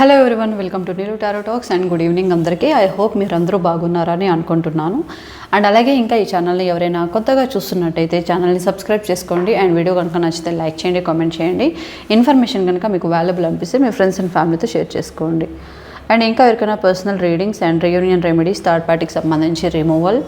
Hello everyone welcome to Neeru tarot talks and good evening అందరికీ. I hope మీరు అందరూ బాగున్నారని అనుకుంటున్నాను. అండ్ అలాగే ఇంకా ఈ ఛానల్ని ఎవరైనా కొత్తగా చూస్తున్నట్టయితే ఛానల్ని సబ్స్క్రైబ్ చేసుకోండి అండ్ వీడియో కనుక నచ్చితే లైక్ చేయండి కామెంట్ చేయండి. ఇన్ఫర్మేషన్ కనుక మీకు వాల్యుబుల్ అనిపిస్తే మీ ఫ్రెండ్స్ అండ్ ఫ్యామిలీతో షేర్ చేసుకోండి. అండ్ ఇంకా ఎవరికైనా personal readings and reunion remedies third పార్టీకి సంబంధించి రిమూవల్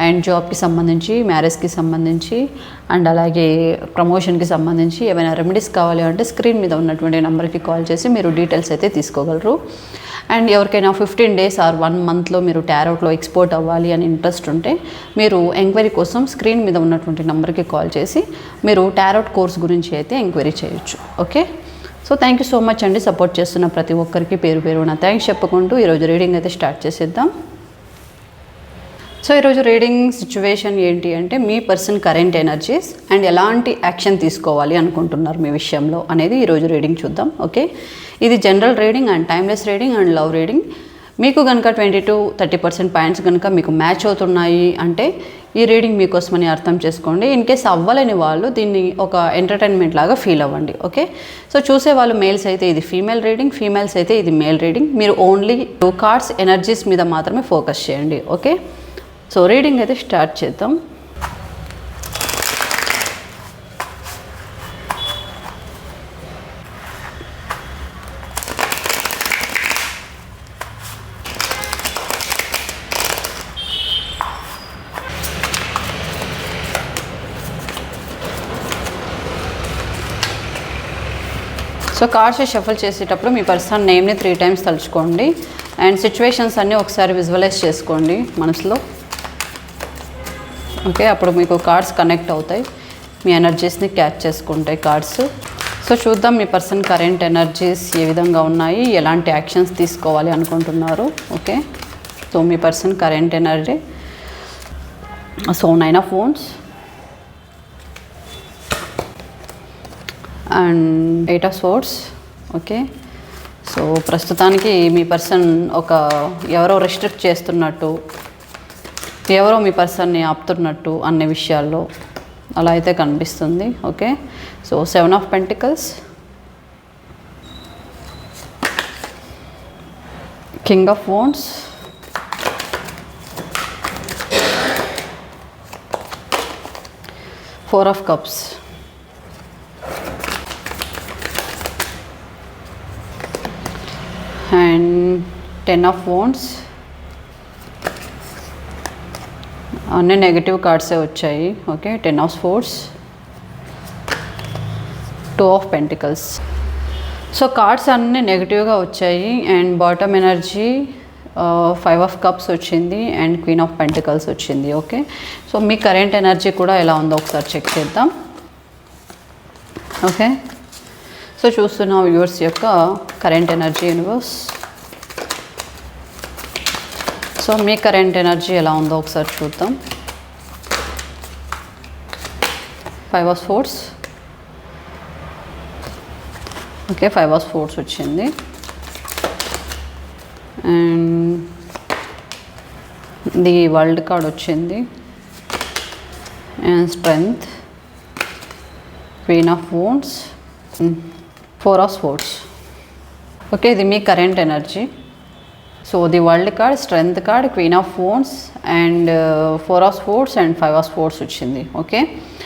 అండ్ జాబ్కి సంబంధించి మ్యారేజ్కి సంబంధించి అండ్ అలాగే ప్రమోషన్కి సంబంధించి ఏమైనా రెమెడీస్ కావాలి అంటే స్క్రీన్ మీద ఉన్నటువంటి నెంబర్కి కాల్ చేసి మీరు డీటెయిల్స్ అయితే తీసుకోగలరు. అండ్ ఎవరికైనా ఫిఫ్టీన్ డేస్ ఆర్ వన్ మంత్లో మీరు టారోట్లో ఎక్స్పోర్ట్ అవ్వాలి అని ఇంట్రెస్ట్ ఉంటే మీరు ఎంక్వైరీ కోసం స్క్రీన్ మీద ఉన్నటువంటి నెంబర్కి కాల్ చేసి మీరు టారోట్ కోర్స్ గురించి అయితే ఎంక్వైరీ చేయొచ్చు. Okay? So thank you so much అండి. సపోర్ట్ చేస్తున్న ప్రతి ఒక్కరికి పేరు పేరు థ్యాంక్స్ చెప్పుకుంటూ ఈరోజు రీడింగ్ అయితే స్టార్ట్ చేసేద్దాం. సో ఈరోజు రీడింగ్ సిచ్యువేషన్ ఏంటి అంటే మీ పర్సన్ కరెంట్ ఎనర్జీస్ అండ్ ఎలాంటి యాక్షన్ తీసుకోవాలి అనుకుంటున్నారు మీ విషయంలో అనేది ఈరోజు రీడింగ్ చూద్దాం ఓకే? ఇది general reading and timeless reading and love reading. మీకు కనుక twenty two thirty percent points కనుక మీకు మ్యాచ్ అవుతున్నాయి అంటే ఈ రీడింగ్ మీకోసమని అర్థం చేసుకోండి. ఇన్ కేస్ అవ్వలేని వాళ్ళు దీన్ని ఒక ఎంటర్టైన్మెంట్ లాగా ఫీల్ అవ్వండి ఓకే? సో చూసే వాళ్ళు మేల్స్ అయితే ఇది ఫీమేల్ రీడింగ్ ఫీమేల్స్ అయితే ఇది మేల్ రీడింగ్. మీరు ఓన్లీ టూ కార్డ్స్ ఎనర్జీస్ మీద మాత్రమే ఫోకస్ చేయండి ఓకే? సో రీడింగ్ అయితే స్టార్ట్ చేద్దాం. సో కార్డ్స్ షఫల్ చేసేటప్పుడు మీ పర్సన్ నేమ్ని త్రీ టైమ్స్ తలుచుకోండి. అండ్ సిచ్యువేషన్స్ అన్నీ ఒకసారి విజువలైజ్ చేసుకోండి మనసులో. ఓకే అప్పుడు మీకు కార్డ్స్ కనెక్ట్ అవుతాయి. మీ ఎనర్జీస్ని క్యాచ్ చేసుకుంటాయి కార్డ్స్. సో చూద్దాం మీ పర్సన్ కరెంట్ ఎనర్జీస్ ఏ విధంగా ఉన్నాయి ఎలాంటి యాక్షన్స్ తీసుకోవాలి అనుకుంటున్నారు. Okay? So me person current energy. So nine of phones and eight of swords okay? So ప్రస్తుతానికి మీ పర్సన్ ఒక ఎవరో రెస్ట్రిక్ట్ చేస్తున్నట్టు ఎవరో మీ పర్సన్ని ఆపుతున్నట్టు అనే విషయాల్లో అలా అయితే కనిపిస్తుంది okay? So seven of pentacles. King of phones four of cups. And ten of phones అన్ని నెగిటివ్ కార్డ్సే వచ్చాయి. Okay ten of sports two of pentacles so cards అన్నీ నెగిటివ్గా వచ్చాయి and bottom energy five of cups వచ్చింది and queen of pentacles వచ్చింది. Okay so మీ current energy కూడా ఎలా ఉందో ఒకసారి చెక్ చేద్దాం. ఓకే సో చూస్తున్న వ్యూవర్స్ యొక్క కరెంట్ ఎనర్జీ యూనివర్స్ సో మీ కరెంట్ ఎనర్జీ ఎలా ఉందో ఒకసారి చూద్దాం. Five of force okay five of force వచ్చింది. అండ్ ది వరల్డ్ కార్డ్ వచ్చింది. And strength queen of wands four of sports okay ఇది మీ current energy. So the world card strength card queen of phones and four of sports and five of sports వచ్చింది okay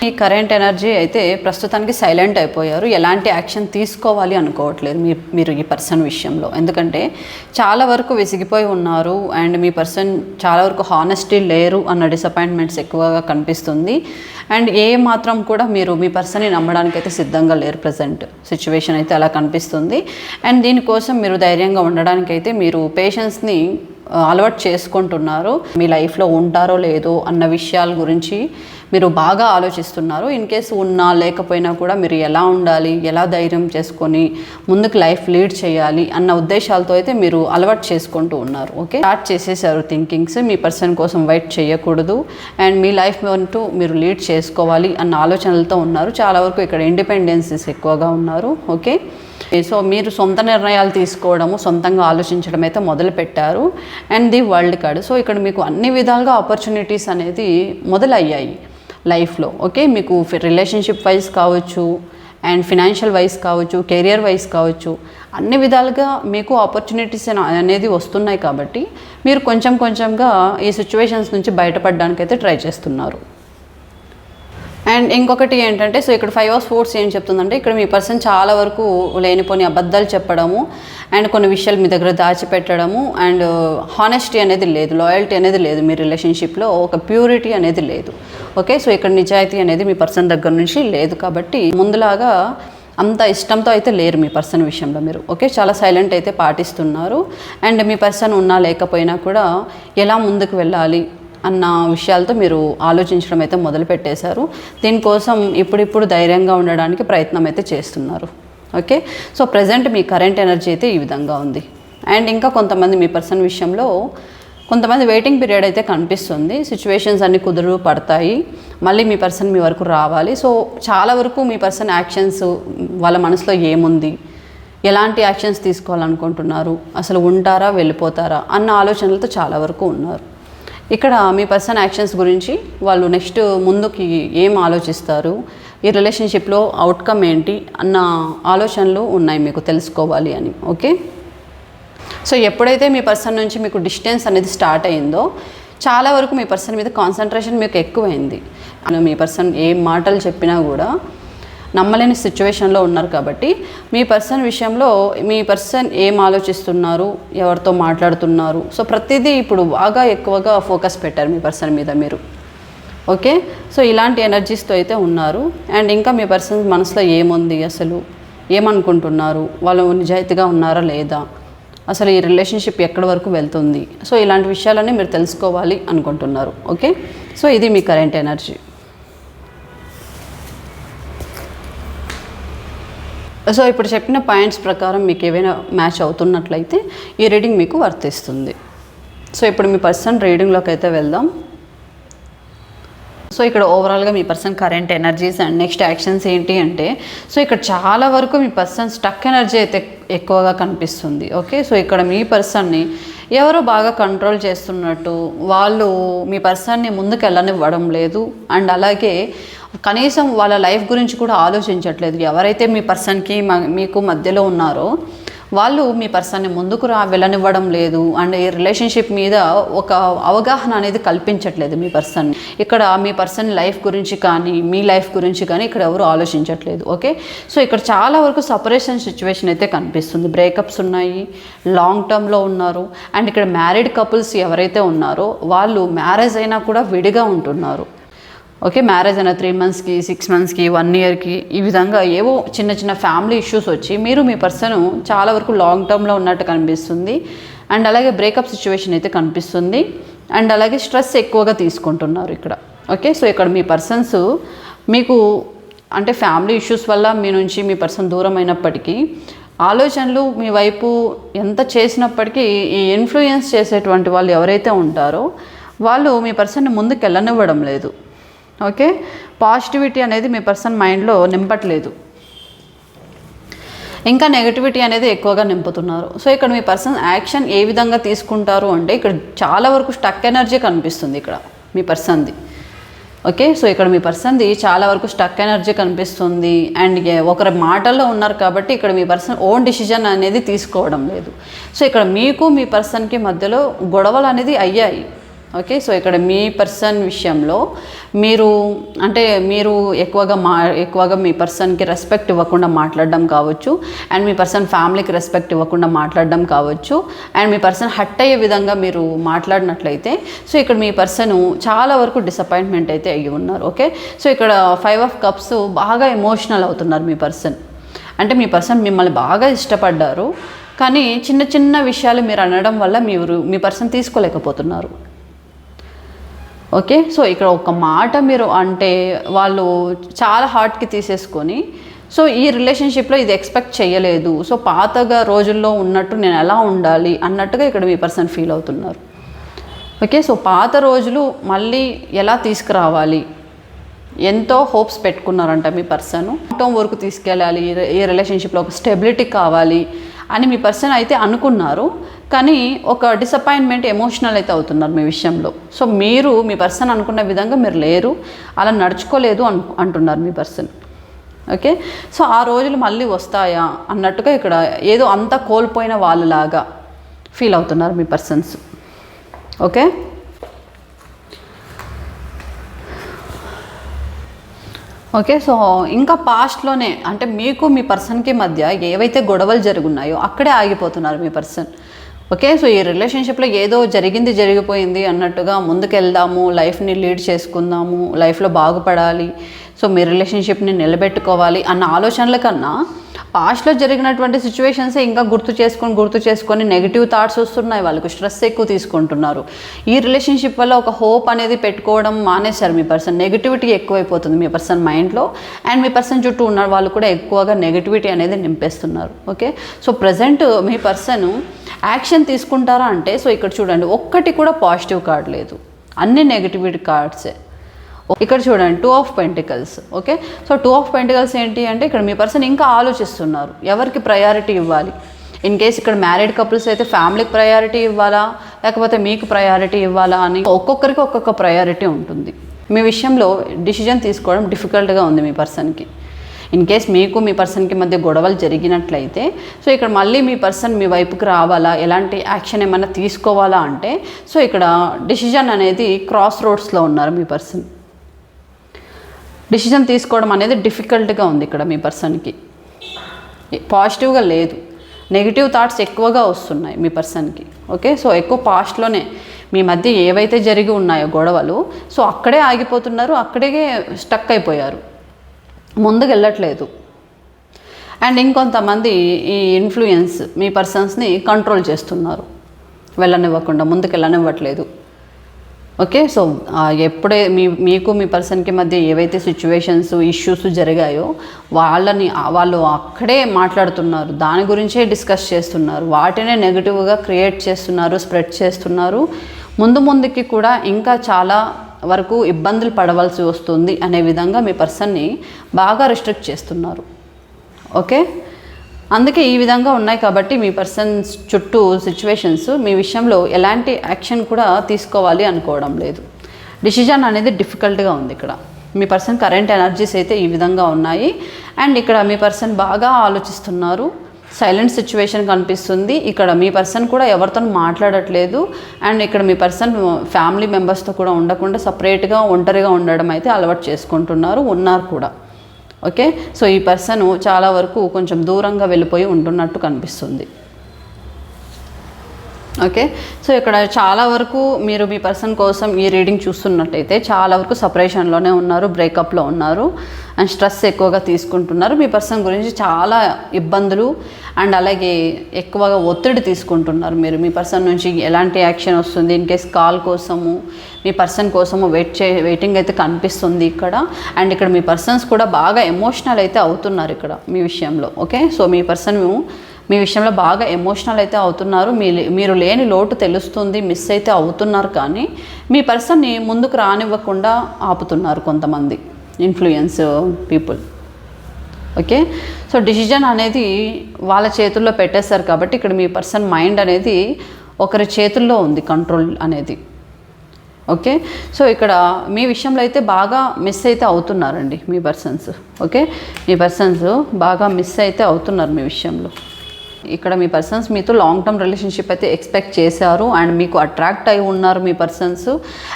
ఈ current energy అయితే ప్రస్తుతానికి silent అయిపోయారు. ఎలాంటి action తీసుకోవాలి అనుకోవట్లేదు మీ మీరు ఈ పర్సన్ విషయంలో. ఎందుకంటే చాలా వరకు విసిగిపోయి ఉన్నారు అండ్ మీ పర్సన్ చాలా వరకు హానెస్టీ లేరు అన్న డిసప్పాయింట్మెంట్స్ ఎక్కువగా కనిపిస్తుంది. అండ్ ఏ మాత్రం కూడా మీరు మీ పర్సన్ని నమ్మడానికి అయితే సిద్ధంగా లేరు ప్రజెంట్ సిచ్యువేషన్ అయితే అలా కనిపిస్తుంది. అండ్ దీనికోసం మీరు ధైర్యంగా ఉండడానికి అయితే మీరు పేషెన్స్ని అలవాటు చేసుకుంటున్నారు. మీ లైఫ్లో ఉంటారో లేదో అన్న విషయాల గురించి మీరు బాగా ఆలోచిస్తున్నారు. ఇన్ కేసు ఉన్నా లేకపోయినా కూడా మీరు ఎలా ఉండాలి ఎలా ధైర్యం చేసుకొని ముందుకు లైఫ్ లీడ్ చేయాలి అన్న ఉద్దేశాలతో అయితే మీరు అలవాటు చేసుకుంటూ ఉన్నారు. ఓకే? స్టార్ట్ చేసేసారు థింకింగ్స్. మీ పర్సన్ కోసం వెయిట్ చేయకూడదు. అండ్ మీ లైఫ్ అంటూ మీరు లీడ్ చేసుకోవాలి అన్న ఆలోచనలతో ఉన్నారు. చాలా వరకు ఇక్కడ ఇండిపెండెన్సెస్ ఎక్కువగా ఉన్నారు. ఓకే? సో మీరు సొంత నిర్ణయాలు తీసుకోవడము సొంతంగా ఆలోచించడం అయితే మొదలు పెట్టారు. And the world card so ఇక్కడ మీకు అన్ని విధాలుగా ఆపర్చునిటీస్ అనేది మొదలయ్యాయి లైఫ్లో. ఓకే మీకు రిలేషన్షిప్ వైజ్ కావచ్చు అండ్ ఫినాన్షియల్ వైజ్ కావచ్చు కెరియర్ వైజ్ కావచ్చు. అన్ని విధాలుగా మీకు ఆపర్చునిటీస్ అనేది వస్తున్నాయి కాబట్టి మీరు కొంచెం కొంచెంగా ఈ సిచ్యువేషన్స్ నుంచి బయటపడడానికి అయితే ట్రై చేస్తున్నారు. అండ్ ఇంకొకటి ఏంటంటే సో ఇక్కడ ఫైవ్ ఆఫ్ స్పోర్ట్స్ ఏం చెప్తుందంటే ఇక్కడ మీ పర్సన్ చాలా వరకు లేనిపోని అబద్ధాలు చెప్పడము అండ్ కొన్ని విషయాలు మీ దగ్గర దాచిపెట్టడము అండ్ హానెస్టీ అనేది లేదు లాయల్టీ అనేది లేదు మీ రిలేషన్షిప్లో ఒక ప్యూరిటీ అనేది లేదు. ఓకే సో ఇక్కడ నిజాయితీ అనేది మీ పర్సన్ దగ్గర నుంచి లేదు కాబట్టి ముందులాగా అంత ఇష్టంతో అయితే లేరు మీ పర్సన్ విషయంలో మీరు. ఓకే చాలా సైలెంట్ అయితే పాటిస్తున్నారు. అండ్ మీ పర్సన్ ఉన్నా లేకపోయినా కూడా ఎలా ముందుకు వెళ్ళాలి అన్న విషయాలతో మీరు ఆలోచించడం అయితే మొదలుపెట్టేశారు. దీనికోసం ఇప్పుడిప్పుడు ధైర్యంగా ఉండడానికి ప్రయత్నం అయితే చేస్తున్నారు. ఓకే? సో ప్రజెంట్ మీ కరెంట్ ఎనర్జీ అయితే ఈ విధంగా ఉంది. అండ్ ఇంకా కొంతమంది మీ పర్సన్ విషయంలో కొంతమంది వెయిటింగ్ పీరియడ్ అయితే కనిపిస్తుంది. సిచ్యువేషన్స్ అన్ని కుదురు పడతాయి. మళ్ళీ మీ పర్సన్ మీ వరకు రావాలి. సో చాలా వరకు మీ పర్సన్ యాక్షన్స్ వాళ్ళ మనసులో ఏముంది? ఎలాంటి యాక్షన్స్ తీసుకోవాలనుకుంటున్నారు? అసలు ఉంటారా? వెళ్ళిపోతారా? అన్న ఆలోచనలతో చాలా వరకు ఉన్నారు. ఇక్కడ మీ పర్సన్ యాక్షన్స్ గురించి వాళ్ళు నెక్స్ట్ ముందుకి ఏం ఆలోచిస్తారు? ఈ రిలేషన్షిప్లో అవుట్కమ్ ఏంటి? అన్న ఆలోచనలు ఉన్నాయి మీకు తెలుసుకోవాలి అని ఓకే? సో ఎప్పుడైతే మీ పర్సన్ నుంచి మీకు డిస్టెన్స్ అనేది స్టార్ట్ అయిందో చాలా వరకు మీ పర్సన్ మీద కాన్సన్ట్రేషన్ మీకు ఎక్కువైంది. మీ పర్సన్ ఏ మాటలు చెప్పినా కూడా నమ్మలేని సిచ్యువేషన్లో ఉన్నారు కాబట్టి మీ పర్సన్ విషయంలో మీ పర్సన్ ఏం ఆలోచిస్తున్నారు ఎవరితో మాట్లాడుతున్నారు? సో ప్రతిదీ ఇప్పుడు బాగా ఎక్కువగా ఫోకస్ పెట్టారు మీ పర్సన్ మీద మీరు. ఓకే? సో ఇలాంటి ఎనర్జీస్తో అయితే ఉన్నారు. అండ్ ఇంకా మీ పర్సన్ మనసులో ఏముంది అసలు? ఏమనుకుంటున్నారు? వాళ్ళు నిజాయితీగా ఉన్నారా లేదా? అసలు ఈ రిలేషన్షిప్ ఎక్కడి వరకు వెళ్తుంది? సో ఇలాంటి విషయాలన్నీ మీరు తెలుసుకోవాలి అనుకుంటున్నారు. ఓకే? సో ఇది మీ కరెంట్ ఎనర్జీ. సో ఇప్పుడు చెప్పిన పాయింట్స్ ప్రకారం మీకు ఏవైనా మ్యాచ్ అవుతున్నట్లయితే ఈ రీడింగ్ మీకు వర్తిస్తుంది. సో ఇప్పుడు మీ పర్సన్ రీడింగ్లోకి అయితే వెళ్దాం. సో ఇక్కడ ఓవరాల్గా మీ person current energies and next actions ఏంటి అంటే సో ఇక్కడ చాలా వరకు మీ పర్సన్ స్టక్ ఎనర్జీ అయితే ఎక్కువగా కనిపిస్తుంది. ఓకే? సో ఇక్కడ మీ పర్సన్ని ఎవరో బాగా కంట్రోల్ చేస్తున్నట్టు వాళ్ళు మీ పర్సన్ని ముందుకు వెళ్ళనివ్వడం లేదు. అండ్ అలాగే కనీసం వాళ్ళ లైఫ్ గురించి కూడా ఆలోచించట్లేదు. ఎవరైతే మీ పర్సన్కి మీకు మధ్యలో ఉన్నారో వాళ్ళు మీ పర్సన్ని ముందుకు రా వెళ్ళనివ్వడం లేదు. అండ్ ఈ రిలేషన్షిప్ మీద ఒక అవగాహన అనేది కల్పించట్లేదు మీ పర్సన్. ఇక్కడ మీ పర్సన్ లైఫ్ గురించి కానీ మీ లైఫ్ గురించి కానీ ఇక్కడ ఎవరు ఆలోచించట్లేదు. ఓకే? సో ఇక్కడ చాలా వరకు సపరేషన్ సిచ్యువేషన్ అయితే కనిపిస్తుంది. బ్రేకప్స్ ఉన్నాయి లాంగ్ టర్మ్లో ఉన్నారు. అండ్ ఇక్కడ మ్యారీడ్ కపుల్స్ ఎవరైతే ఉన్నారో వాళ్ళు మ్యారేజ్ అయినా కూడా విడిగా ఉంటున్నారు. ఓకే మ్యారేజ్ అయిన త్రీ మంత్స్కి సిక్స్ మంత్స్కి వన్ ఇయర్కి ఈ విధంగా ఏవో చిన్న చిన్న ఫ్యామిలీ ఇష్యూస్ వచ్చి మీరు మీ పర్సన్ చాలా వరకు లాంగ్ టర్మ్లో ఉన్నట్టు కనిపిస్తుంది. అండ్ అలాగే బ్రేకప్ సిచ్యువేషన్ అయితే కనిపిస్తుంది. అండ్ అలాగే స్ట్రెస్ ఎక్కువగా తీసుకుంటున్నారు ఇక్కడ. ఓకే సో ఇక్కడ మీ పర్సన్స్ మీకు అంటే ఫ్యామిలీ ఇష్యూస్ వల్ల మీ నుంచి మీ పర్సన్ దూరం అయినప్పటికీ ఆలోచనలు మీ వైపు ఎంత చేసినప్పటికీ ఈ ఇన్ఫ్లుయెన్స్ చేసేటువంటి వాళ్ళు ఎవరైతే ఉంటారో వాళ్ళు మీ పర్సన్ని ముందుకు వెళ్ళనివ్వడం లేదు. ఓకే? పాజిటివిటీ అనేది మీ పర్సన్ మైండ్లో నింపట్లేదు. ఇంకా నెగటివిటీ అనేది ఎక్కువగా నింపుతున్నారు. సో ఇక్కడ మీ పర్సన్ యాక్షన్ ఏ విధంగా తీసుకుంటారు అంటే ఇక్కడ చాలా వరకు స్టక్ ఎనర్జీ కనిపిస్తుంది ఇక్కడ మీ పర్సన్ది. ఓకే? సో ఇక్కడ మీ పర్సన్ది చాలా వరకు స్టక్ ఎనర్జీ కనిపిస్తుంది. అండ్ ఒకరి మాటల్లో ఉన్నారు కాబట్టి ఇక్కడ మీ పర్సన్ ఓన్ డిసిజన్ అనేది తీసుకోవడం లేదు. సో ఇక్కడ మీకు మీ పర్సన్కి మధ్యలో గొడవలు అనేది అయ్యాయి. ఓకే సో ఇక్కడ మీ పర్సన్ విషయంలో మీరు అంటే మీరు ఎక్కువగా మా ఎక్కువగా మీ పర్సన్కి రెస్పెక్ట్ ఇవ్వకుండా మాట్లాడడం కావచ్చు అండ్ మీ పర్సన్ ఫ్యామిలీకి రెస్పెక్ట్ ఇవ్వకుండా మాట్లాడడం కావచ్చు అండ్ మీ పర్సన్ హట్ అయ్యే విధంగా మీరు మాట్లాడినట్లయితే సో ఇక్కడ మీ పర్సన్ చాలా వరకు డిసప్పాయింట్మెంట్ అయితే అయ్యి ఉన్నారు ఓకే? సో ఇక్కడ ఫైవ్ ఆఫ్ కప్స్ బాగా ఎమోషనల్ అవుతున్నారు మీ పర్సన్ అంటే మీ పర్సన్ మిమ్మల్ని బాగా ఇష్టపడ్డారు కానీ చిన్న చిన్న విషయాలు మీరు అనడం వల్ల మీరు మీ పర్సన్ తీసుకోలేకపోతున్నారు. ఓకే? సో ఇక్కడ ఒక మాట మీరు అంటే వాళ్ళు చాలా హార్ట్కి తీసేసుకొని సో ఈ రిలేషన్షిప్లో ఇది ఎక్స్పెక్ట్ చేయలేదు సో పాతగా రోజుల్లో ఉన్నట్టు నేను ఎలా ఉండాలి అన్నట్టుగా ఇక్కడ మీ పర్సన్ ఫీల్ అవుతున్నారు. ఓకే? సో పాత రోజులు మళ్ళీ ఎలా తీసుకురావాలి? ఎంతో హోప్స్ పెట్టుకున్నారంట మీ పర్సన్. టర్మ్ వరకు తీసుకెళ్ళాలి ఈ రిలేషన్షిప్లో ఒక స్టెబిలిటీ కావాలి అని మీ పర్సన్ అయితే అనుకున్నారు. కానీ ఒక డిసప్పాయింట్మెంట్ ఎమోషనల్ అయితే అవుతున్నారు మీ విషయంలో. సో మీరు మీ పర్సన్ అనుకున్న విధంగా మీరు లేరు. అలా నడుచుకోలేదు అను అంటున్నారు మీ పర్సన్ ఓకే సో ఆ రోజులు మళ్ళీ వస్తాయా అన్నట్టుగా ఇక్కడ ఏదో అంతా కోల్పోయిన వాళ్ళలాగా ఫీల్ అవుతున్నారు మీ పర్సన్స్ ఓకే ఓకే సో ఇంకా పాస్ట్లోనే అంటే మీకు మీ పర్సన్కి మధ్య ఏవైతే గొడవలు జరుగున్నాయో అక్కడే ఆగిపోతున్నారు మీ పర్సన్ ఓకే సో ఈ రిలేషన్షిప్లో ఏదో జరిగింది జరిగిపోయింది అన్నట్టుగా ముందుకెళ్దాము లైఫ్ని లీడ్ చేసుకుందాము లైఫ్లో బాగుపడాలి సో మీ రిలేషన్షిప్ని నిలబెట్టుకోవాలి అన్న ఆలోచనల కన్నా పాస్ట్లో జరిగినటువంటి సిచ్యువేషన్స్ ఇంకా గుర్తు చేసుకొని గుర్తు చేసుకొని నెగిటివ్ థాట్స్ వస్తున్నాయి. వాళ్ళకు స్ట్రెస్ ఎక్కువ తీసుకుంటున్నారు. ఈ రిలేషన్షిప్ వల్ల ఒక హోప్ అనేది పెట్టుకోవడం మానేశారు మీ పర్సన్. నెగిటివిటీ ఎక్కువైపోతుంది మీ పర్సన్ మైండ్లో. అండ్ మీ పర్సన్ చుట్టూ ఉన్న వాళ్ళు కూడా ఎక్కువగా నెగిటివిటీ అనేది నింపేస్తున్నారు. ఓకే? సో ప్రజెంట్ మీ పర్సన్ యాక్షన్ తీసుకుంటారా అంటే సో ఇక్కడ చూడండి ఒక్కటి కూడా పాజిటివ్ కార్డ్ లేదు. అన్ని నెగిటివిటీ కార్డ్సే. ఇక్కడ చూడండి two of pentacles okay so two of pentacles ఏంటి అంటే ఇక్కడ మీ పర్సన్ ఇంకా ఆలోచిస్తున్నారు. ఎవరికి ప్రయారిటీ ఇవ్వాలి? ఇన్ కేస్ ఇక్కడ మ్యారీడ్ కపుల్స్ అయితే ఫ్యామిలీకి ప్రయారిటీ ఇవ్వాలా? లేకపోతే మీకు ప్రయారిటీ ఇవ్వాలా అని ఒక్కొక్కరికి ఒక్కొక్క ప్రయారిటీ ఉంటుంది. మీ విషయంలో డిసిజన్ తీసుకోవడం డిఫికల్ట్గా ఉంది మీ పర్సన్కి ఇన్ కేస్ మీకు మీ పర్సన్కి మధ్య గొడవలు జరిగినట్లయితే సో ఇక్కడ మళ్ళీ మీ పర్సన్ మీ వైపుకి రావాలా? ఎలాంటి యాక్షన్ ఏమైనా తీసుకోవాలా అంటే సో ఇక్కడ డిసిజన్ అనేది క్రాస్ రోడ్స్లో ఉన్నారు మీ పర్సన్ డిసిజన్ తీసుకోవడం అనేది డిఫికల్ట్గా ఉంది ఇక్కడ మీ పర్సన్కి పాజిటివ్గా లేదు. నెగిటివ్ థాట్స్ ఎక్కువగా వస్తున్నాయి మీ పర్సన్కి ఓకే సో ఎక్కువ పాస్ట్లోనే మీ మధ్య ఏవైతే జరిగి ఉన్నాయో గొడవలు సో అక్కడే ఆగిపోతున్నారు అక్కడే స్టక్ అయిపోయారు. ముందుకు వెళ్ళట్లేదు. అండ్ ఇంకొంతమంది ఈ ఇన్ఫ్లుయెన్స్ మీ పర్సన్స్ని కంట్రోల్ చేస్తున్నారు. వెళ్ళనివ్వకుండా ముందుకు వెళ్ళనివ్వట్లేదు. ఓకే సో ఎప్పుడే మీ మీకు మీ పర్సన్కి మధ్య ఏవైతే సిచ్యువేషన్స్ ఇష్యూస్ జరిగాయో వాళ్ళని వాళ్ళు అక్కడే మాట్లాడుతున్నారు దాని గురించే డిస్కస్ చేస్తున్నారు వాటినే నెగిటివ్గా క్రియేట్ చేస్తున్నారు స్ప్రెడ్ చేస్తున్నారు. ముందు ముందుకి కూడా ఇంకా చాలా వరకు ఇబ్బందులు పడవలసి వస్తుంది అనే విధంగా మీ పర్సన్ని బాగా రిస్ట్రిక్ట్ చేస్తున్నారు. ఓకే అందుకే ఈ విధంగా ఉన్నాయి కాబట్టి మీ పర్సన్స్ చుట్టూ సిచ్యువేషన్స్ మీ విషయంలో ఎలాంటి యాక్షన్ కూడా తీసుకోవాలి అనుకోవడం లేదు. డిసిజన్ అనేది డిఫికల్ట్గా ఉంది ఇక్కడ. మీ పర్సన్ కరెంట్ ఎనర్జీస్ అయితే ఈ విధంగా ఉన్నాయి. అండ్ ఇక్కడ మీ పర్సన్ బాగా ఆలోచిస్తున్నారు. సైలెంట్ సిచ్యువేషన్ కనిపిస్తుంది. ఇక్కడ మీ పర్సన్ కూడా ఎవరితో మాట్లాడట్లేదు. అండ్ ఇక్కడ మీ పర్సన్ ఫ్యామిలీ మెంబర్స్తో కూడా ఉండకుండా సపరేట్గా ఒంటరిగా ఉండడం అయితే అలవాటు చేసుకుంటున్నారు ఉన్నారు కూడా. ఓకే? సో ఈ పర్సన్ చాలా వరకు కొంచెం దూరంగా వెళ్ళిపోయి ఉంటున్నట్టు కనిపిస్తుంది. ఓకే? సో ఇక్కడ చాలా వరకు మీరు మీ పర్సన్ కోసం ఈ రీడింగ్ చూస్తున్నట్టయితే చాలా వరకు సపరేషన్లోనే ఉన్నారు బ్రేకప్లో ఉన్నారు. అండ్ స్ట్రెస్ ఎక్కువగా తీసుకుంటున్నారు. మీ పర్సన్ గురించి చాలా ఇబ్బందులు అండ్ అలాగే ఎక్కువగా ఒత్తిడి తీసుకుంటున్నారు మీరు. మీ పర్సన్ నుంచి ఎలాంటి యాక్షన్ వస్తుంది? ఇన్ కేస్ కాల్ కోసము మీ పర్సన్ కోసము వెయిట్ చే వెయిటింగ్ అయితే కనిపిస్తుంది ఇక్కడ. అండ్ ఇక్కడ మీ పర్సన్స్ కూడా బాగా ఎమోషనల్ అయితే అవుతున్నారు ఇక్కడ మీ విషయంలో. ఓకే? సో మీ పర్సన్ మీ విషయంలో బాగా ఎమోషనల్ అయితే అవుతున్నారు. మీ మీరు లేని లోటు తెలుస్తుంది మిస్ అయితే అవుతున్నారు కానీ మీ పర్సన్ని ముందుకు రానివ్వకుండా ఆపుతున్నారు కొంతమంది. Influence people okay so decision అనేది వాళ్ళ చేతుల్లో పెట్టేస్తారు కాబట్టి ఇక్కడ మీ పర్సన్ మైండ్ అనేది ఒకరి చేతుల్లో ఉంది కంట్రోల్ అనేది. ఓకే సో ఇక్కడ మీ విషయంలో అయితే బాగా మిస్ అయితే అవుతున్నారండి మీ పర్సన్స్ ఓకే మీ పర్సన్స్ బాగా మిస్ అయితే అవుతున్నారు మీ విషయంలో. ఇక్కడ మీ పర్సన్స్ మీతో లాంగ్ టర్మ్ రిలేషన్షిప్ అయితే ఎక్స్పెక్ట్ చేశారు అండ్ మీకు అట్రాక్ట్ అయి ఉన్నారు మీ పర్సన్స్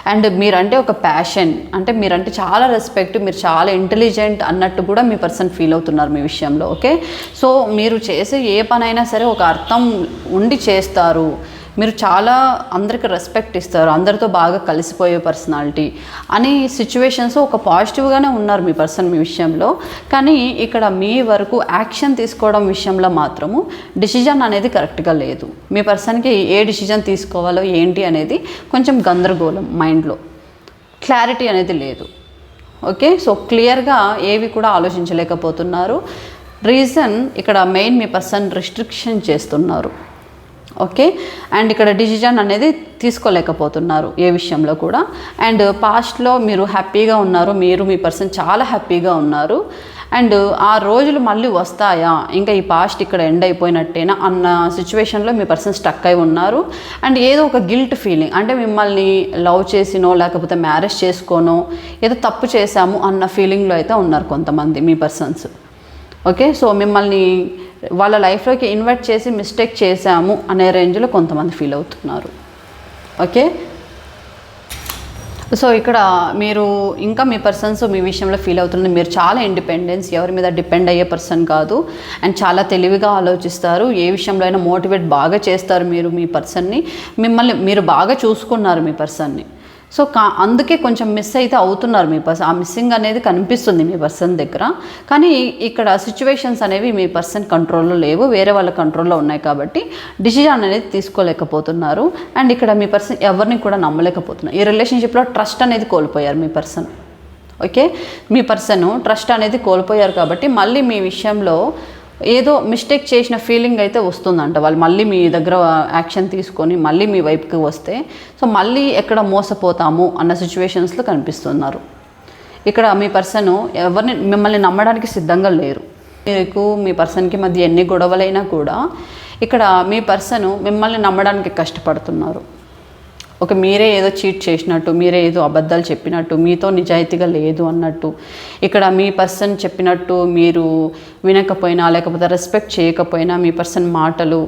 అండ్ మీరంటే ఒక ప్యాషన్ అంటే మీరంటే చాలా రెస్పెక్ట్ మీరు చాలా ఇంటెలిజెంట్ అన్నట్టు కూడా మీ పర్సన్ ఫీల్ అవుతున్నారు మీ విషయంలో ఓకే సో మీరు చేసే ఏ పనైనా సరే ఒక అర్థం ఉండి చేస్తారు. మీరు చాలా అందరికి రెస్పెక్ట్ ఇస్తారు అందరితో బాగా కలిసిపోయే పర్సనాలిటీ అని సిచ్యువేషన్స్ ఒక పాజిటివ్గానే ఉన్నారు మీ పర్సన్ మీ విషయంలో. కానీ ఇక్కడ మీ వరకు యాక్షన్ తీసుకోవడం విషయంలో మాత్రము డిసిజన్ అనేది కరెక్ట్గా లేదు. మీ పర్సన్కి ఏ డిసిజన్ తీసుకోవాలో ఏంటి అనేది కొంచెం గందరగోళం మైండ్లో క్లారిటీ అనేది లేదు. ఓకే సో క్లియర్గా ఏవి కూడా ఆలోచించలేకపోతున్నారు. రీజన్ ఇక్కడ మెయిన్ మీ పర్సన్ రిస్ట్రిక్షన్ చేస్తున్నారు. ఓకే? అండ్ ఇక్కడ డిసిజన్ అనేది తీసుకోలేకపోతున్నారు ఏ విషయంలో కూడా. అండ్ పాస్ట్లో మీరు హ్యాపీగా ఉన్నారు మీరు మీ పర్సన్ చాలా హ్యాపీగా ఉన్నారు. అండ్ ఆ రోజులు మళ్ళీ వస్తాయా? ఇంకా ఈ పాస్ట్ ఇక్కడ ఎండ్ అయిపోయినట్టేనా? అన్న సిచ్యువేషన్లో మీ పర్సన్ స్టక్ అయి ఉన్నారు. అండ్ ఏదో ఒక గిల్ట్ ఫీలింగ్ అంటే మిమ్మల్ని లవ్ చేసినో లేకపోతే మ్యారేజ్ చేసుకోనో ఏదో తప్పు చేశాము అన్న ఫీలింగ్లో అయితే ఉన్నారు కొంతమంది మీ పర్సన్స్. ఓకే? సో మిమ్మల్ని వాళ్ళ లైఫ్లోకి ఇన్వైట్ చేసి మిస్టేక్ చేశాము అనే రేంజ్లో కొంతమంది ఫీల్ అవుతున్నారు. ఓకే? సో ఇక్కడ మీరు ఇంకా మీ పర్సన్స్ మీ విషయంలో ఫీల్ అవుతుంది మీరు చాలా ఇండిపెండెన్స్ ఎవరి మీద డిపెండ్ అయ్యే పర్సన్ కాదు. అండ్ చాలా తెలివిగా ఆలోచిస్తారు. ఏ విషయంలో అయినా మోటివేట్ బాగా చేస్తారు మీరు మీ పర్సన్ని. మిమ్మల్ని మీరు బాగా చూసుకున్నారు మీ పర్సన్ని. సో కా అందుకే కొంచెం మిస్ అయితే అవుతున్నారు మీ పర్సన్ ఆ మిస్సింగ్ అనేది కనిపిస్తుంది మీ పర్సన్ దగ్గర. కానీ ఇక్కడ సిచ్యువేషన్స్ అనేవి మీ పర్సన్ కంట్రోల్లో లేవు వేరే వాళ్ళ కంట్రోల్లో ఉన్నాయి కాబట్టి డిసిజన్ అనేది తీసుకోలేకపోతున్నారు. అండ్ ఇక్కడ మీ పర్సన్ ఎవరిని కూడా నమ్మలేకపోతున్నారు. ఈ రిలేషన్షిప్లో ట్రస్ట్ అనేది కోల్పోయారు మీ పర్సన్. ఓకే? మీ పర్సన్ ట్రస్ట్ అనేది కోల్పోయారు కాబట్టి మళ్ళీ మీ విషయంలో ఏదో మిస్టేక్ చేసిన ఫీలింగ్ అయితే వస్తుందంట. వాళ్ళు మళ్ళీ మీ దగ్గర యాక్షన్ తీసుకొని మళ్ళీ మీ వైపుకి వస్తే సో మళ్ళీ ఎక్కడ మోసపోతాము అన్న సిచ్యువేషన్స్లో కనిపిస్తున్నారు. ఇక్కడ మీ పర్సన్ ఎవరిని మిమ్మల్ని నమ్మడానికి సిద్ధంగా లేరు. మీకు మీ పర్సన్కి మధ్య ఎన్ని గొడవలైనా కూడా ఇక్కడ మీ పర్సన్ మిమ్మల్ని నమ్మడానికి కష్టపడుతున్నారు. ఒక మీరే ఏదో చీట్ చేసినట్టు మీరే ఏదో అబద్ధాలు చెప్పినట్టు మీతో నిజాయితీగా లేదు అన్నట్టు ఇక్కడ మీ పర్సన్ చెప్పినట్టు మీరు వినకపోయినా లేకపోతే రెస్పెక్ట్ చేయకపోయినా మీ పర్సన్ మాటలు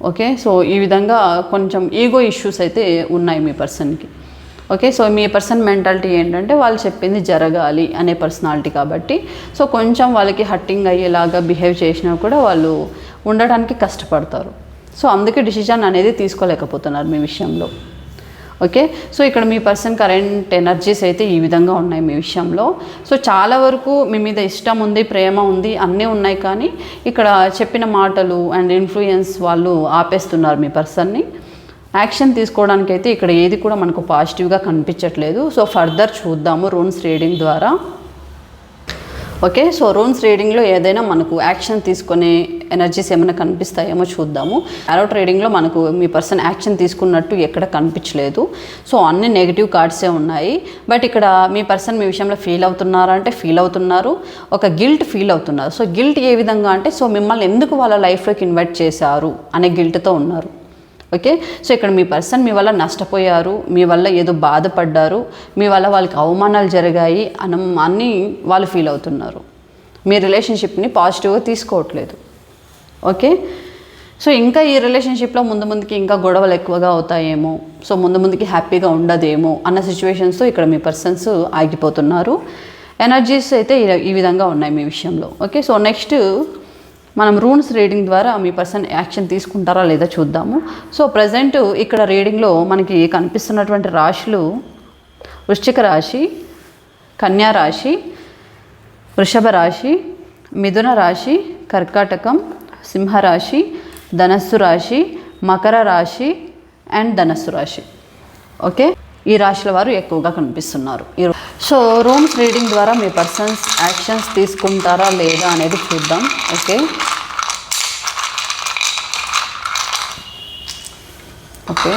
ఓకే? సో ఈ విధంగా కొంచెం ఈగో ఇష్యూస్ అయితే ఉన్నాయి మీ పర్సన్కి. ఓకే? సో మీ పర్సన్ మెంటాలిటీ ఏంటంటే వాళ్ళు చెప్పింది జరగాలి అనే పర్సనాలిటీ కాబట్టి సో కొంచెం వాళ్ళకి హట్టింగ్ అయ్యేలాగా బిహేవ్ చేసినా కూడా వాళ్ళు ఉండడానికి కష్టపడతారు. సో అందుకే డిసిజన్ అనేది తీసుకోలేకపోతున్నారు మీ విషయంలో. ఓకే? సో ఇక్కడ మీ పర్సన్ కరెంట్ ఎనర్జీస్ అయితే ఈ విధంగా ఉన్నాయి మీ విషయంలో. సో చాలా వరకు మీ మీద ఇష్టం ఉంది ప్రేమ ఉంది అన్నీ ఉన్నాయి కానీ ఇక్కడ చెప్పిన మాటలు అండ్ ఇన్ఫ్లుయెన్స్ వాళ్ళు ఆపేస్తున్నారు మీ పర్సన్ని. యాక్షన్ తీసుకోవడానికి అయితే ఇక్కడ ఏది కూడా మనకు పాజిటివ్గా కనిపించట్లేదు. సో ఫర్దర్ చూద్దాము రూన్స్ రీడింగ్ ద్వారా. ఓకే? సో రూన్స్ రీడింగ్లో ఏదైనా మనకు యాక్షన్ తీసుకునే ఎనర్జీస్ ఏమైనా కనిపిస్తాయేమో చూద్దాము. అరౌట్ ట్రేడింగ్లో మనకు మీ పర్సన్ యాక్షన్ తీసుకున్నట్టు ఎక్కడ కనిపించలేదు. సో అన్ని నెగిటివ్ కార్డ్సే ఉన్నాయి. బట్ ఇక్కడ మీ పర్సన్ మీ విషయంలో ఫీల్ అవుతున్నారా అంటే ఫీల్ అవుతున్నారు. ఒక గిల్ట్ ఫీల్ అవుతున్నారు. సో గిల్ట్ ఏ విధంగా అంటే సో మిమ్మల్ని ఎందుకు వాళ్ళ లైఫ్లోకి ఇన్వైట్ చేశారు అనే గిల్ట్తో ఉన్నారు. ఓకే? సో ఇక్కడ మీ పర్సన్ మీ వల్ల నష్టపోయారు మీ వల్ల ఏదో బాధపడ్డారు మీ వల్ల వాళ్ళకి అవమానాలు జరిగాయి అనం అన్నీ వాళ్ళు ఫీల్ అవుతున్నారు. మీ రిలేషన్షిప్ని పాజిటివ్గా తీసుకోవట్లేదు. ఓకే? సో ఇంకా ఈ రిలేషన్షిప్లో ముందు ముందుకి ఇంకా గొడవలు ఎక్కువగా అవుతాయేమో సో ముందు ముందుకి హ్యాపీగా ఉండదేమో అన్న సిచ్యువేషన్స్తో ఇక్కడ మీ పర్సన్స్ ఆగిపోతున్నారు. ఎనర్జీస్ అయితే ఈ విధంగా ఉన్నాయి మీ విషయంలో. ఓకే? సో నెక్స్ట్ మనం రూన్స్ రీడింగ్ ద్వారా మీ పర్సన్ యాక్షన్ తీసుకుంటారా లేదా చూద్దాము. సో ప్రజెంట్ ఇక్కడ రీడింగ్లో మనకి కనిపిస్తున్నటువంటి రాశులు వృశ్చిక రాశి కన్యా రాశి వృషభ రాశి మిథున రాశి కర్కాటకం సింహరాశి ధనస్సు రాశి మకర రాశి అండ్ ధనస్సు రాశి. ఓకే ఈ రాశుల వారు ఎక్కువగా కనిపిస్తున్నారు. ఈ సో రూమ్స్ రీడింగ్ ద్వారా మీ పర్సన్స్ యాక్షన్స్ తీసుకుంటారా లేదా అనేది చూద్దాం. Okay? Okay?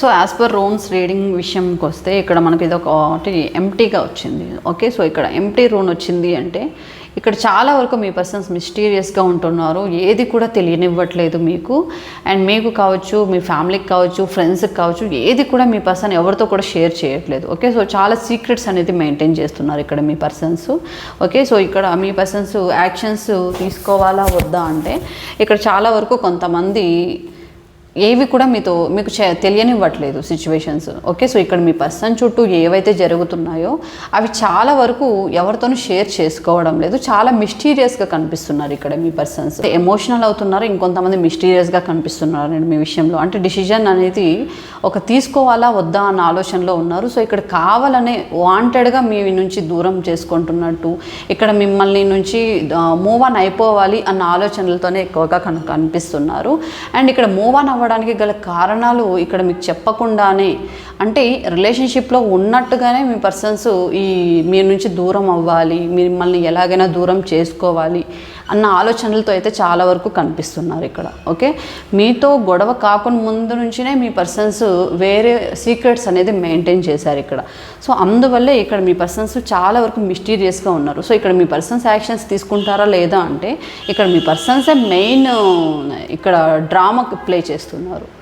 So as per runes reading విషయంకి వస్తే ఇక్కడ మనకి ఇది ఒకటి ఎంటీగా వచ్చింది. ఓకే? సో ఇక్కడ ఎంటీ రూమ్ వచ్చింది అంటే ఇక్కడ చాలా వరకు మీ పర్సన్స్ మిస్టీరియస్గా ఉంటున్నారు. ఏది కూడా తెలియనివ్వట్లేదు మీకు. అండ్ మీకు కావచ్చు మీ ఫ్యామిలీకి కావచ్చు ఫ్రెండ్స్కి కావచ్చు ఏది కూడా మీ పర్సన్ ఎవరితో కూడా షేర్ చేయట్లేదు. ఓకే సో చాలా సీక్రెట్స్ అనేది మెయింటైన్ చేస్తున్నారు ఇక్కడ మీ పర్సన్స్ ఓకే సో ఇక్కడ మీ పర్సన్స్ యాక్షన్స్ తీసుకోవాలా వద్దా అంటే ఇక్కడ చాలా వరకు కొంతమంది ఏవి కూడా మీతో మీకు తెలియనివ్వట్లేదు సిచ్యువేషన్స్ ఓకే సో ఇక్కడ మీ పర్సన్ చుట్టూ ఏవైతే జరుగుతున్నాయో అవి చాలా వరకు ఎవరితోనూ షేర్ చేసుకోవడం లేదు. చాలా మిస్టీరియస్గా కనిపిస్తున్నారు ఇక్కడ మీ పర్సన్స్ ఎమోషనల్ అవుతున్నారు ఇంకొంతమంది మిస్టీరియస్గా కనిపిస్తున్నారు అండి మీ విషయంలో. అంటే డిసిజన్ అనేది ఒక తీసుకోవాలా వద్దా అన్న ఆలోచనలో ఉన్నారు. సో ఇక్కడ కావాలనే వాంటెడ్గా మీ నుంచి దూరం చేసుకుంటున్నట్టు ఇక్కడ మిమ్మల్ని నుంచి మూవ్ ఆన్ అయిపోవాలి అన్న ఆలోచనలతోనే ఎక్కువగా కనిపిస్తున్నారు. అండ్ ఇక్కడ మూవ్ ఆన్ అవ్వడానికి గల కారణాలు ఇక్కడ మీకు చెప్పకుండానే అంటే రిలేషన్షిప్లో ఉన్నట్టుగానే మీ పర్సన్స్ ఈ మీ నుంచి దూరం అవ్వాలి మిమ్మల్ని ఎలాగైనా దూరం చేసుకోవాలి అన్న ఆలోచనలతో అయితే చాలా వరకు కనిపిస్తున్నారు ఇక్కడ ఓకే? మీతో గొడవ కాకుండా ముందు నుంచినే మీ పర్సన్స్ వేరే సీక్రెట్స్ అనేది మెయింటైన్ చేశారు ఇక్కడ. సో అందువల్లే ఇక్కడ మీ పర్సన్స్ చాలా వరకు మిస్టీరియస్గా ఉన్నారు. సో ఇక్కడ మీ పర్సన్స్ యాక్షన్స్ తీసుకుంటారా లేదా అంటే ఇక్కడ మీ పర్సన్సే మెయిన్ ఇక్కడ డ్రామా ప్లే చేస్తున్నారు.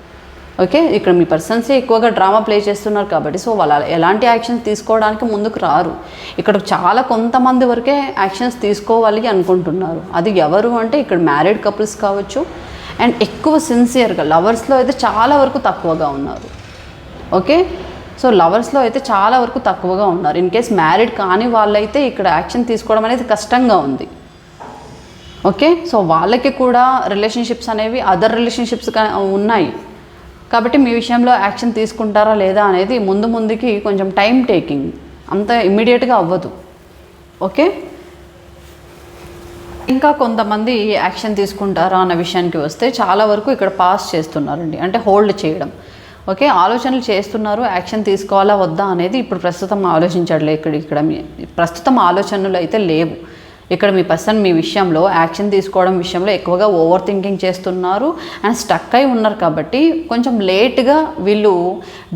ఓకే? ఇక్కడ మీ పర్సన్సే ఎక్కువగా డ్రామా ప్లే చేస్తున్నారు కాబట్టి సో వాళ్ళు ఎలాంటి యాక్షన్స్ తీసుకోవడానికి ముందుకు రారు. ఇక్కడ చాలా కొంతమంది వరకే యాక్షన్స్ తీసుకోవాలి అనుకుంటున్నారు. అది ఎవరు అంటే ఇక్కడ మ్యారీడ్ కపుల్స్ కావచ్చు అండ్ ఎక్కువ సిన్సియర్గా లవర్స్లో అయితే చాలా వరకు తక్కువగా ఉన్నారు. ఓకే? సో లవర్స్లో అయితే చాలా వరకు తక్కువగా ఉన్నారు. ఇన్ కేస్ మ్యారీడ్ కాని వాళ్ళైతే ఇక్కడ యాక్షన్ తీసుకోవడం అనేది కష్టంగా ఉంది. ఓకే? సో వాళ్ళకి కూడా రిలేషన్షిప్స్ అనేవి అదర్ రిలేషన్షిప్స్ ఉన్నాయి. కాబట్టి మీ విషయంలో యాక్షన్ తీసుకుంటారా లేదా అనేది ముందు ముందుకి కొంచెం టైం టేకింగ్. అంత ఇమ్మీడియట్గా అవ్వదు. ఓకే? ఇంకా కొంతమంది యాక్షన్ తీసుకుంటారా అన్న విషయానికి వస్తే చాలా వరకు ఇక్కడ పాస్ చేస్తున్నారండి. అంటే హోల్డ్ చేయడం. ఓకే? ఆలోచనలు చేస్తున్నారు యాక్షన్ తీసుకోవాలా వద్దా అనేది ఇప్పుడు ప్రస్తుతం ఆలోచించట్లే ఇక్కడ ఇక్కడ ప్రస్తుతం ఆలోచనలు అయితే లేవు. ఇక్కడ మీ పర్సన్ మీ విషయంలో యాక్షన్ తీసుకోవడం విషయంలో ఎక్కువగా ఓవర్ థింకింగ్ చేస్తున్నారు అండ్ స్టక్ అయి ఉన్నారు కాబట్టి కొంచెం లేట్గా వీళ్ళు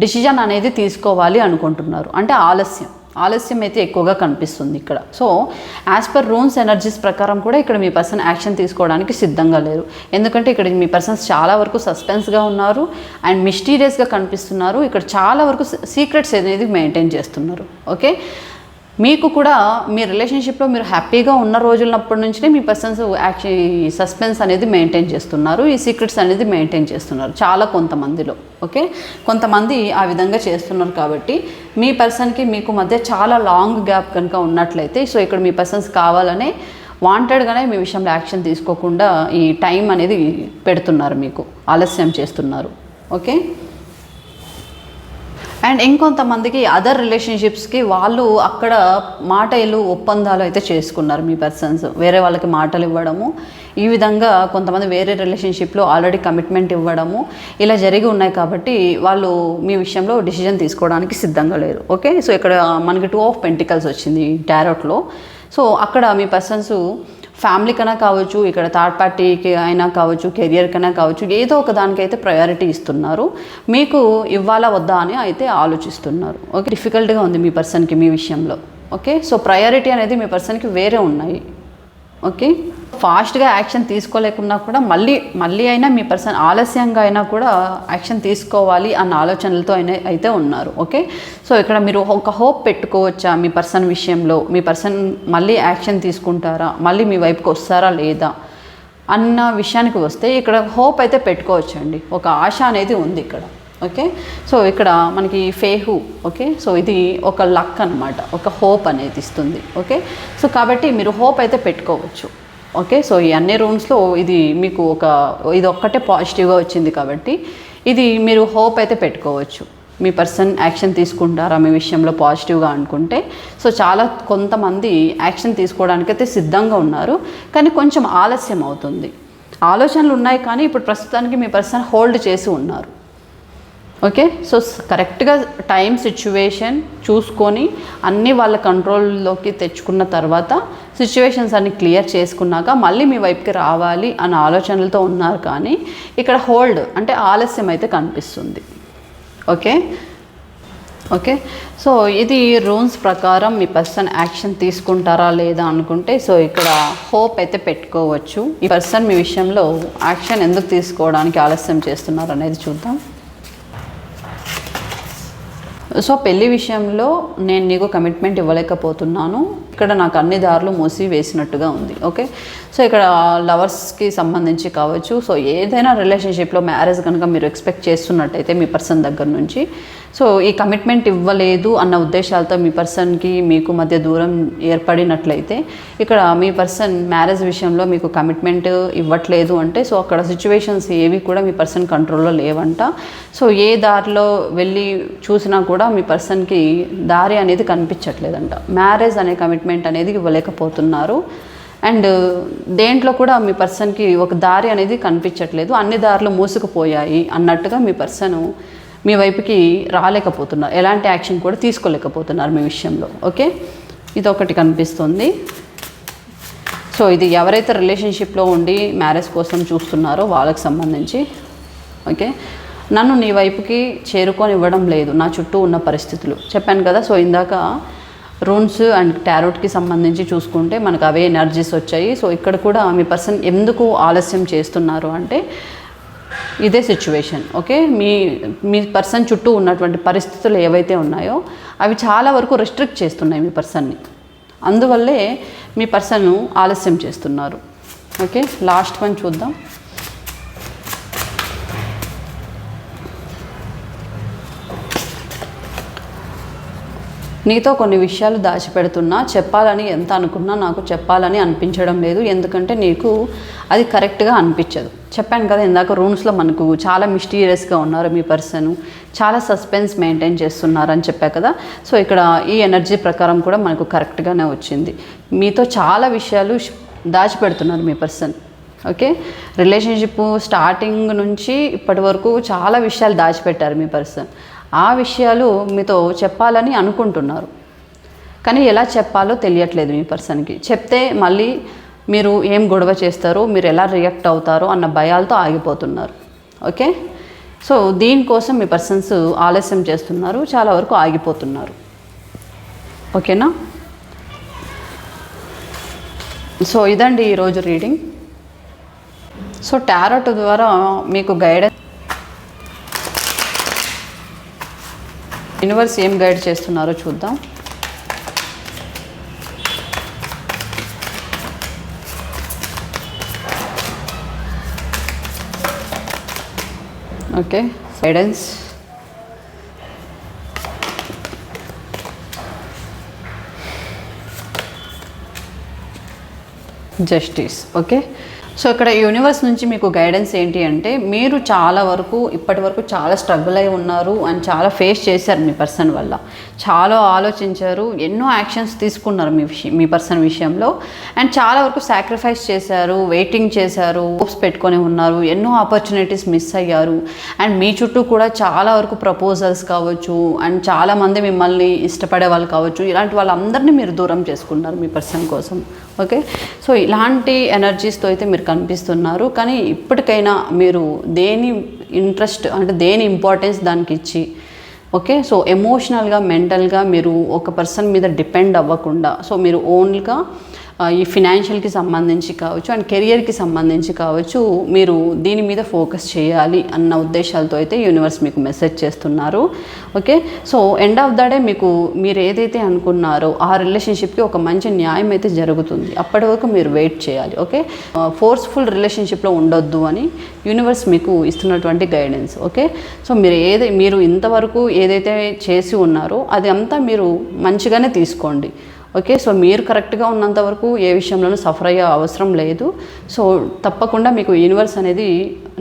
డిసిజన్ అనేది తీసుకోవాలి అనుకుంటున్నారు. అంటే ఆలస్యం. ఆలస్యం అయితే ఎక్కువగా కనిపిస్తుంది ఇక్కడ. So as per runes energies ప్రకారం కూడా ఇక్కడ మీ పర్సన్ యాక్షన్ తీసుకోవడానికి సిద్ధంగా లేరు. ఎందుకంటే ఇక్కడ మీ పర్సన్స్ చాలా వరకు సస్పెన్స్గా ఉన్నారు అండ్ మిస్టీరియస్గా కనిపిస్తున్నారు. ఇక్కడ చాలా వరకు సీక్రెట్స్ అనేది మెయింటైన్ చేస్తున్నారు. ఓకే మీకు కూడా మీ రిలేషన్షిప్లో మీరు హ్యాపీగా ఉన్న రోజులప్పటి నుంచినే మీ పర్సన్స్ యాక్చువల్ సస్పెన్స్ అనేది మెయింటైన్ చేస్తున్నారు ఈ సీక్రెట్స్ అనేది మెయింటైన్ చేస్తున్నారు చాలా కొంతమందిలో ఓకే కొంతమంది ఆ విధంగా చేస్తున్నారు కాబట్టి మీ పర్సన్కి మీకు మధ్య చాలా లాంగ్ గ్యాప్ కనుక ఉన్నట్లయితే సో ఇక్కడ మీ పర్సన్స్ కావాలనే వాంటెడ్గానే మీ విషయంలో యాక్షన్ తీసుకోకుండా ఈ టైం అనేది పెడుతున్నారు మీకు ఆలస్యం చేస్తున్నారు ఓకే అండ్ ఇంకొంతమందికి అదర్ రిలేషన్షిప్స్కి వాళ్ళు అక్కడ మాటలు ఒప్పందాలు అయితే చేసుకున్నారు మీ పర్సన్స్ వేరే వాళ్ళకి మాటలు ఇవ్వడము. ఈ విధంగా కొంతమంది వేరే రిలేషన్షిప్లో ఆల్రెడీ కమిట్మెంట్ ఇవ్వడము. ఇలా జరిగి ఉన్నాయి కాబట్టి వాళ్ళు మీ విషయంలో డిసిజన్ తీసుకోవడానికి సిద్ధంగా లేరు. ఓకే సో ఇక్కడ మనకి టూ ఆఫ్ పెంటికల్స్ వచ్చింది టారోట్లో సో అక్కడ మీ పర్సన్స్ ఫ్యామిలీ కన్నా కావచ్చు ఇక్కడ థర్డ్ పార్టీకి అయినా కావచ్చు కెరియర్ కన్నా కావచ్చు ఏదో ఒక దానికైతే ప్రయారిటీ ఇస్తున్నారు. మీకు ఇవ్వాలా వద్దా అని అయితే ఆలోచిస్తున్నారు. ఓకే డిఫికల్ట్గా ఉంది మీ పర్సన్కి మీ విషయంలో. ఓకే సో ప్రయారిటీ అనేది మీ పర్సన్కి వేరే ఉన్నాయి. ఓకే? ఫాస్ట్గా యాక్షన్ తీసుకోలేకున్నా కూడా మళ్ళీ మళ్ళీ అయినా మీ పర్సన్ ఆలస్యంగా అయినా కూడా యాక్షన్ తీసుకోవాలి అన్న ఆలోచనలతో అయినా అయితే ఉన్నారు ఓకే? సో ఇక్కడ మీరు ఒక హోప్ పెట్టుకోవచ్చా మీ పర్సన్ విషయంలో? మీ పర్సన్ మళ్ళీ యాక్షన్ తీసుకుంటారా? మళ్ళీ మీ వైపుకి వస్తారా లేదా? అన్న విషయానికి వస్తే ఇక్కడ హోప్ అయితే పెట్టుకోవచ్చండి. ఒక ఆశ అనేది ఉంది ఇక్కడ ఓకే? సో ఇక్కడ మనకి ఫేహు ఓకే? సో ఇది ఒక లక్ అనమాట ఒక హోప్ అనేది ఇస్తుంది ఓకే? సో కాబట్టి మీరు హోప్ అయితే పెట్టుకోవచ్చు. ఓకే? సో ఈ అన్ని రూమ్స్లో ఇది మీకు ఒక ఇది ఒక్కటే పాజిటివ్గా వచ్చింది కాబట్టి ఇది మీరు హోప్ అయితే పెట్టుకోవచ్చు. మీ పర్సన్ యాక్షన్ తీసుకుంటారా మీ విషయంలో పాజిటివ్గా అనుకుంటే? సో చాలా కొంతమంది యాక్షన్ తీసుకోవడానికైతే సిద్ధంగా ఉన్నారు. కానీ కొంచెం ఆలస్యం అవుతుంది. ఆలోచనలు ఉన్నాయి కానీ ఇప్పుడు ప్రస్తుతానికి మీ పర్సన్ హోల్డ్ చేసి ఉన్నారు. ఓకే? సో కరెక్ట్గా టైం సిచ్యువేషన్ చూసుకొని అన్నీ వాళ్ళ కంట్రోల్లోకి తెచ్చుకున్న తర్వాత సిచ్యువేషన్స్ అన్ని క్లియర్ చేసుకున్నాక మళ్ళీ మీ వైపుకి రావాలి అన్న ఆలోచనలతో ఉన్నారు కానీ ఇక్కడ హోల్డ్ అంటే ఆలస్యం అయితే కనిపిస్తుంది. ఓకే? ఓకే? సో ఇది రూల్స్ ప్రకారం మీ పర్సన్ యాక్షన్ తీసుకుంటారా లేదా అనుకుంటే సో ఇక్కడ హోప్ అయితే పెట్టుకోవచ్చు. ఈ పర్సన్ మీ విషయంలో యాక్షన్ ఎందుకు తీసుకోవడానికి ఆలస్యం చేస్తున్నారు అనేది చూద్దాం. సో పెళ్ళి విషయంలో నేను నీకు కమిట్మెంట్ ఇవ్వలేకపోతున్నాను. ఇక్కడ నాకు అన్ని దారులు మూసి వేసినట్టుగా ఉంది ఓకే సో ఇక్కడ లవర్స్కి సంబంధించి కావచ్చు. సో ఏదైనా రిలేషన్షిప్లో మ్యారేజ్ కనుక మీరు ఎక్స్పెక్ట్ చేస్తున్నట్టయితే మీ పర్సన్ దగ్గర నుంచి. సో ఈ కమిట్మెంట్ ఇవ్వలేదు అన్న ఉద్దేశాలతో మీ పర్సన్కి మీకు మధ్య దూరం ఏర్పడినట్లయితే ఇక్కడ మీ పర్సన్ మ్యారేజ్ విషయంలో మీకు కమిట్మెంట్ ఇవ్వట్లేదు అంటే సో అక్కడ సిచ్యువేషన్స్ ఏవి కూడా మీ పర్సన్ కంట్రోల్లో లేవంట. సో ఏ దారిలో వెళ్ళి చూసినా కూడా మీ పర్సన్కి దారి అనేది కనిపించట్లేదంట. మ్యారేజ్ అనే కమిట్మెంట్ అనేది ఇవ్వలేకపోతున్నారు. అండ్ దేంట్లో కూడా మీ పర్సన్కి ఒక దారి అనేది కనిపించట్లేదు. అన్ని దారులు మూసుకుపోయాయి అన్నట్టుగా మీ పర్సన్ మీ వైపుకి రాలేకపోతున్నారు. ఎలాంటి యాక్షన్ కూడా తీసుకోలేకపోతున్నారు మీ విషయంలో. ఓకే? ఇది ఒకటి కనిపిస్తుంది. సో ఇది ఎవరైతే రిలేషన్షిప్లో ఉండి మ్యారేజ్ కోసం చూస్తున్నారో వాళ్ళకి సంబంధించి. ఓకే? నన్ను నీ వైపుకి చేరుకొని ఇవ్వడం లేదు. నా చుట్టూ ఉన్న పరిస్థితులు. చెప్పాను కదా సో ఇందాక రూన్స్ అండ్ టారోట్కి సంబంధించి చూసుకుంటే మనకు అవే ఎనర్జీస్ వచ్చాయి. సో ఇక్కడ కూడా మీ పర్సన్ ఎందుకు ఆలస్యం చేస్తున్నారు అంటే ఇదే సిచ్యువేషన్ ఓకే? మీ మీ పర్సన్ చుట్టూ ఉన్నటువంటి పరిస్థితులు ఏవైతే ఉన్నాయో అవి చాలా వరకు రిస్ట్రిక్ట్ చేస్తున్నాయి మీ పర్సన్ని. అందువల్లే మీ పర్సన్ ఆలస్యం చేస్తున్నారు ఓకే? లాస్ట్ వన్ చూద్దాం. నీతో కొన్ని విషయాలు దాచిపెడుతున్నా చెప్పాలని ఎంత అనుకున్నా నాకు చెప్పాలని అనిపించడం లేదు. ఎందుకంటే నీకు అది కరెక్ట్గా అనిపించదు. చెప్పాను కదా ఇందాక రూమ్స్లో మనకు చాలా మిస్టీరియస్గా ఉన్నారు మీ పర్సన్. చాలా సస్పెన్స్ మెయింటైన్ చేస్తున్నారని చెప్పాను చెప్పా కదా. సో ఇక్కడ ఈ ఎనర్జీ ప్రకారం కూడా మనకు కరెక్ట్గానే వచ్చింది. మీతో చాలా విషయాలు దాచిపెడుతున్నారు మీ పర్సన్. ఓకే? రిలేషన్షిప్ స్టార్టింగ్ నుంచి ఇప్పటి వరకు చాలా విషయాలు దాచిపెట్టారు మీ పర్సన్. ఆ విషయాలు మీతో చెప్పాలని అనుకుంటున్నారు. కానీ ఎలా చెప్పాలో తెలియట్లేదు మీ పర్సన్కి. చెప్తే మళ్ళీ మీరు ఏం గొడవ చేస్తారు మీరు ఎలా రియాక్ట్ అవుతారో అన్న భయాలతో ఆగిపోతున్నారు. ఓకే? సో దీనికోసం మీ పర్సన్స్ ఆలస్యం చేస్తున్నారు చాలా వరకు ఆగిపోతున్నారు. ఓకేనా? సో ఇదండి ఈరోజు రీడింగ్. సో టారోట్ ద్వారా మీకు గైడెన్స్ యూనివర్స్ ఏం గైడ్ చేస్తున్నారో చూద్దాం. Okay guidance. Justice okay. So ఇక్కడ యూనివర్స్ నుంచి మీకు గైడెన్స్ ఏంటి అంటే మీరు చాలా వరకు ఇప్పటి వరకు చాలా స్ట్రగుల్ అయి ఉన్నారు అండ్ చాలా ఫేస్ చేశారు మీ పర్సన్ వల్ల. చాలా ఆలోచించారు. ఎన్నో యాక్షన్స్ తీసుకున్నారు మీ విషయం మీ పర్సన్ విషయంలో. అండ్ చాలా వరకు సాక్రిఫైస్ చేశారు వెయిటింగ్ చేశారు హోప్స్ పెట్టుకొని ఉన్నారు. ఎన్నో ఆపర్చునిటీస్ మిస్ అయ్యారు. అండ్ మీ చుట్టూ కూడా చాలా వరకు ప్రపోజల్స్ కావచ్చు అండ్ చాలామంది మిమ్మల్ని ఇష్టపడే వాళ్ళు కావచ్చు. ఇలాంటి వాళ్ళందరినీ మీరు దూరం చేసుకున్నారు మీ పర్సన్ కోసం. ఓకే? సో ఇలాంటి ఎనర్జీస్తో అయితే మీరు కనిపిస్తున్నారు. కానీ ఇప్పటికైనా మీరు దేని ఇంట్రెస్ట్ అంటే దేని ఇంపార్టెన్స్ దానికి ఇచ్చి ఓకే సో ఎమోషనల్గా మెంటల్గా మీరు ఒక పర్సన్ మీద డిపెండ్ అవ్వకుండా సో మీరు ఓన్గా ఈ ఫినాన్షియల్కి సంబంధించి కావచ్చు అండ్ కెరియర్కి సంబంధించి కావచ్చు మీరు దీని మీద ఫోకస్ చేయాలి అన్న ఉద్దేశాలతో అయితే యూనివర్స్ మీకు మెసేజ్ చేస్తున్నారు. Okay so end of the day మీకు మీరు ఏదైతే అనుకున్నారో ఆ రిలేషన్షిప్కి ఒక మంచి న్యాయం అయితే జరుగుతుంది. అప్పటి వరకు మీరు వెయిట్ చేయాలి. ఓకే ఫోర్స్ఫుల్ రిలేషన్షిప్లో ఉండొద్దు అని యూనివర్స్ మీకు ఇస్తున్నటువంటి గైడెన్స్ ఓకే సో మీరు ఏదై మీరు ఇంతవరకు ఏదైతే చేసి ఉన్నారో అది అంతా మీరు మంచిగానే తీసుకోండి. ఓకే సో మీరు కరెక్ట్గా ఉన్నంత వరకు ఏ విషయంలోనూ సఫర్ అయ్యే అవసరం లేదు. సో తప్పకుండా మీకు యూనివర్స్ అనేది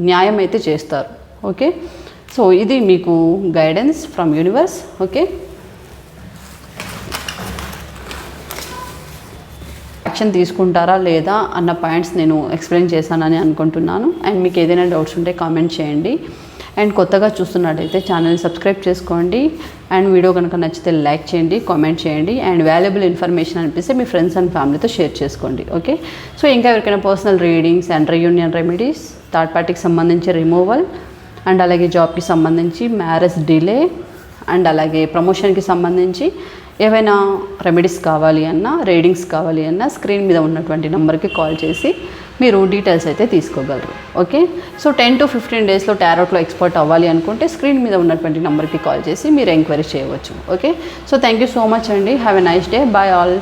న్యాయం అయితే చేస్తారు. ఓకే సో ఇది మీకు guidance from universe okay action తీసుకుంటారా లేదా అన్న పాయింట్స్ నేను ఎక్స్ప్లెయిన్ చేశానని అనుకుంటున్నాను. అండ్ మీకు ఏదైనా డౌట్స్ ఉంటే కామెంట్ చేయండి. అండ్ కొత్తగా చూస్తున్నట్టయితే ఛానల్ని సబ్స్క్రైబ్ చేసుకోండి. అండ్ వీడియో కనుక నచ్చితే లైక్ చేయండి కామెంట్ చేయండి. అండ్ వాల్యుబుల్ ఇన్ఫర్మేషన్ అనిపిస్తే మీ ఫ్రెండ్స్ అండ్ ఫ్యామిలీతో షేర్ చేసుకోండి. ఓకే? సో ఇంకా ఎవరికైనా personal readings and reunion remedies third పార్టీకి సంబంధించి రిమూవల్ అండ్ అలాగే జాబ్కి సంబంధించి మ్యారేజ్ డిలే అండ్ అలాగే ప్రమోషన్కి సంబంధించి ఏవైనా రెమెడీస్ కావాలి అన్నా రీడింగ్స్ కావాలి అన్నా స్క్రీన్ మీద ఉన్నటువంటి నెంబర్కి కాల్ చేసి మీరు డీటెయిల్స్ అయితే తీసుకోగలరు okay so ten to fifteen డేస్లో టారోట్లో ఎక్స్పర్ట్ అవ్వాలి అనుకుంటే స్క్రీన్ మీద ఉన్నటువంటి నెంబర్కి కాల్ చేసి మీరు ఎంక్వైరీ చేయవచ్చు okay so thank you so much అండి. Have a nice day bye all